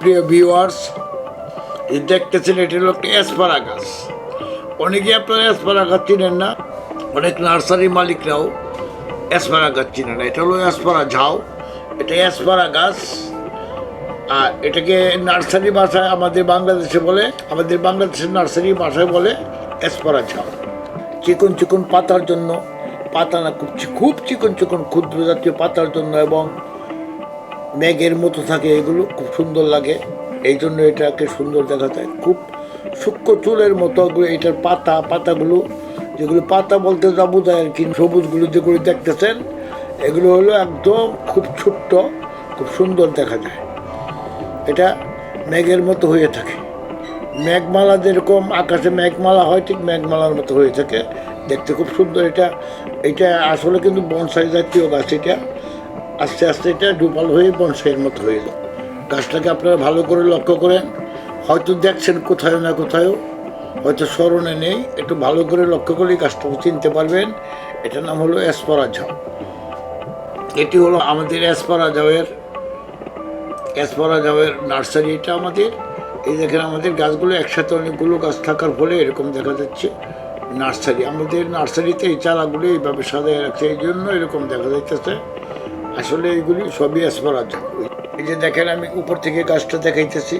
প্রিয় ভিউয়ার্স দেখতেছেন, এটি হলো একটি অ্যাসপারা গাছ। অনেকে আপনারা অ্যাসপারা গাছ চিনেন না, অনেক নার্সারি মালিকরাও অ্যাসপারা গাছ চিনে না। এটা হলো অ্যাসপারা ঝাউ, এটা অ্যাসপারা গাছ, আর এটাকে নার্সারি ভাষায় আমাদের বাংলাদেশে বলে, আমাদের বাংলাদেশের নার্সারি ভাষায় বলে অ্যাসপারা ঝাউ। চিকন চিকন পাতার জন্য পাতা না, খুব খুব চিকন চিকন ক্ষুদ্র জাতীয় পাতার জন্য এবং মেঘের মতো থাকে এগুলো, খুব সুন্দর লাগে। এই জন্য এটাকে সুন্দর দেখা যায় খুব সূক্ষ্ম চুলের মতো এটার পাতা, পাতাগুলো, যেগুলো পাতা বলতে যা বোঝায় আর কি, সবুজগুলো যেগুলো দেখতেছেন, এগুলো হলো একদম খুব ছোট্ট, খুব সুন্দর দেখা যায়। এটা মেঘের মতো হয়ে থাকে। মেঘমালা যেরকম আকাশে মেঘমালা হয়, ঠিক মেঘমালার মতো হয়ে থাকে। দেখতে খুব সুন্দর। এটা এটা আসলে কিন্তু বনসাই জাতীয় গাছ, এটা আস্তে আস্তে এটা ডুপাল হয়ে বনসাইয়ের মতো হয়ে যায় গাছটাকে আপনারা ভালো করে লক্ষ্য করেন। হয়তো দেখছেন কোথায় না কোথাও হয়তো স্মরণে নেই। একটু ভালো করে লক্ষ্য করলে গাছটাকে চিনতে পারবেন। এটার নাম হলো অ্যাসপারা ঝাউ এটি হলো আমাদের অ্যাসপারা ঝাউয়ের অ্যাসপারা ঝাউয়ের নার্সারি। এটা আমাদের এই দেখেন আমাদের গাছগুলো একসাথে অনেকগুলো গাছ থাকার ফলে এরকম দেখা যাচ্ছে। নার্সারি আমাদের নার্সারিতে এই চারাগুলো এইভাবে সাজায় রাখছে। এই জন্য এরকম দেখা যাইতেছে। আসলে এইগুলি সবই ঝাউ এই যে দেখেন, আমি উপর থেকে গাছটা দেখাইতেছি।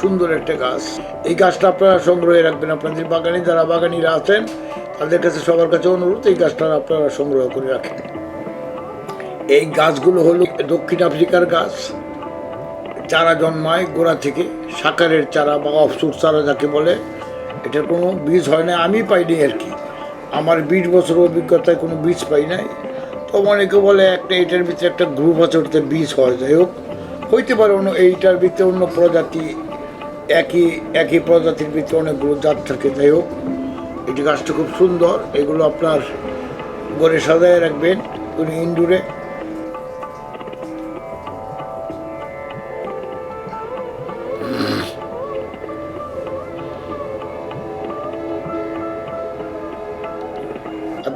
সুন্দর একটা গাছ। এই গাছটা আপনারা সংগ্রহে রাখবেন। আপনাদের বাগানে যারা বাগানিরা আছেন, তাদের কাছে সবার কাছে অনুরোধ, এই গাছটা আপনারা সংগ্রহ করে রাখেন। এই গাছগুলো হলো দক্ষিণ আফ্রিকার গাছ। চারা জন্মায় গোড়া থেকে সাকারের চারা বা অফসুর চারা যাকে বলে। এটার কোনো বীজ হয় না, আমি পাইনি আর কি। আমার বিশ বছর অভিজ্ঞতায় কোনো বীজ পাই নাই। তো অনেকে বলে একটা এটার ভিতরে একটা গ্রুপ আছে, ওটাতে বীজ হয়, যাই হোক। হইতে পারে অন্য, এইটার ভিতরে অন্য প্রজাতি, একই একই প্রজাতির ভিতরে অনেকগুলো জাত থাকে, যাই হোক। এটি গাছটা খুব সুন্দর, এগুলো আপনার গড়ে সাজায় রাখবেন, কোনো ইনডোরে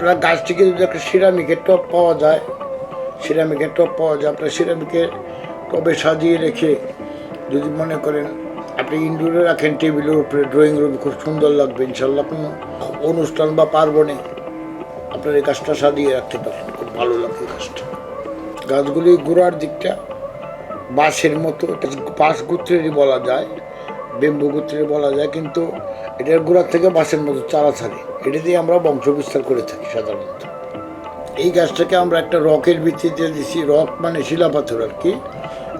আপনার গাছ থেকে যদি একটা সিরামিকের টপ পাওয়া যায়, সিরামিকের টপ পাওয়া যায়, আপনার সিরামিকের টবে সাজিয়ে রেখে যদি মনে করেন আপনি ইনডোরে রাখেন টেবিলের উপরে, ড্রয়িং রুমে, খুব সুন্দর লাগবে ইনশাল্লাহ কোনো অনুষ্ঠান বা পার্বণে আপনার এই গাছটা সাজিয়ে রাখতে পারেন, খুব ভালো লাগবে গাছটা। গাছগুলি গোড়ার দিকটা বাঁশের মতো বাঁশ গুত্রেরই বলা যায় বেম্বু গুত্রের বলা যায়, কিন্তু এটার গোড়ার থেকে বাঁশের মতো চারা থাকে এটা দিয়ে আমরা বংশ বিস্তার করে থাকি সাধারণত। এই গাছটাকে আমরা একটা রকের ভিত্তিতে দিছি। রক মানে শিলাপাথর আর কি।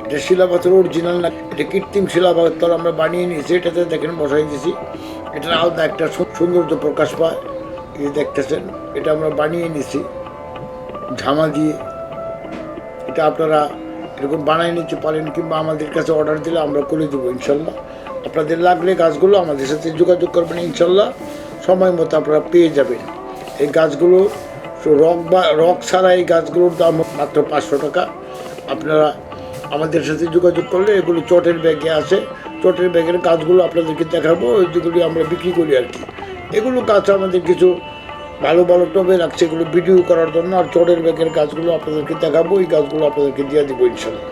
এটা শিলাপাথর অরিজিনাল না, এটা কৃত্রিম শিলাপাথর আমরা বানিয়ে নিয়েছি। এটাতে দেখেন বসাই দিয়েছি এটার আলাদা একটা সৌন্দর্য প্রকাশ পায়। এই দেখতেছেন, এটা আমরা বানিয়ে নিয়েছি ঝামা দিয়ে। এটা আপনারা এরকম বানিয়ে নিতে পারেন কিংবা আমাদের কাছে অর্ডার দিলে আমরা করে দেবো, ইনশাল্লাহ। আপনাদের লাগলে গাছগুলো আমাদের সাথে যোগাযোগ করবেন, ইনশাল্লাহ। সময় মতো আপনারা পেয়ে যাবেন। এই গাছগুলো রক বা, রক ছাড়া এই গাছগুলোর দাম মাত্র পাঁচশো টাকা। আপনারা আমাদের সাথে যোগাযোগ করলে এগুলো চটের ব্যাগে আছে। চটের ব্যাগের গাছগুলো আপনাদেরকে দেখাবো যেগুলি আমরা বিক্রি করি আর কি। এগুলো গাছ আমাদের কিছু ভালো ভালো টবে রাখছে, এগুলো ভিডিও করার জন্য আর চটের ব্যাগের গাছগুলো আপনাদেরকে দেখাবো, এই গাছগুলো আপনাদেরকে দিয়ে দেবো ইনশাল্লাহ।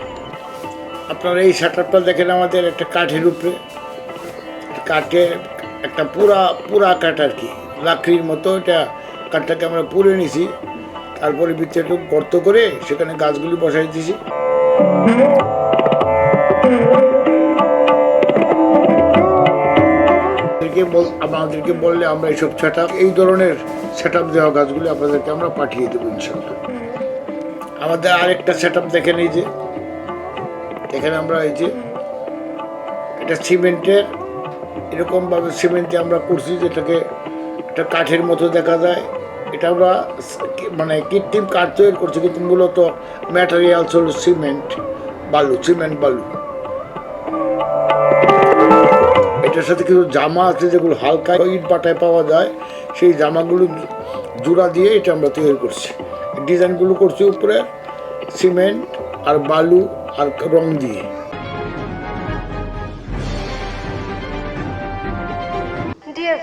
আপনারা এই শাটারটা দেখেন আমাদের একটা কাঠের উপরে। কাঠের একটা পুরা পুরা কাঠ আর কি, লাকড়ির মতো এটা কাঠটাকে আমরা পুড়ে নিছি। তারপরে ভিতরে একটু গর্ত করে সেখানে গাছগুলি বসাই দিয়েছি আমাদেরকে বললে আমরা এইসব ছাটা এই ধরনের সেট আপ দেওয়া গাছগুলি আপনাদেরকে আমরা পাঠিয়ে দেবো ইনশাল্লাহ আমাদের আরেকটা সেট আপ দেখেন এই যে। এখানে আমরা এই যে, এটা সিমেন্টের এরকমভাবে সিমেন্টে আমরা করছি যেটাকে একটা কাঠের মতো দেখা যায়। এটা আমরা মানে কৃত্রিম কাঠ তৈরি করছি, কিন্তু মূলত ম্যাটেরিয়ালস হলো সিমেন্ট বালু সিমেন্ট বালু। এটার সাথে কিছু জামা আছে যেগুলো হালকা ইট বাটায় পাওয়া যায়, সেই জামাগুলো জোড়া দিয়ে এটা আমরা তৈরি করছি। ডিজাইনগুলো করছি উপরে সিমেন্ট আর বালু আর রং দিয়ে।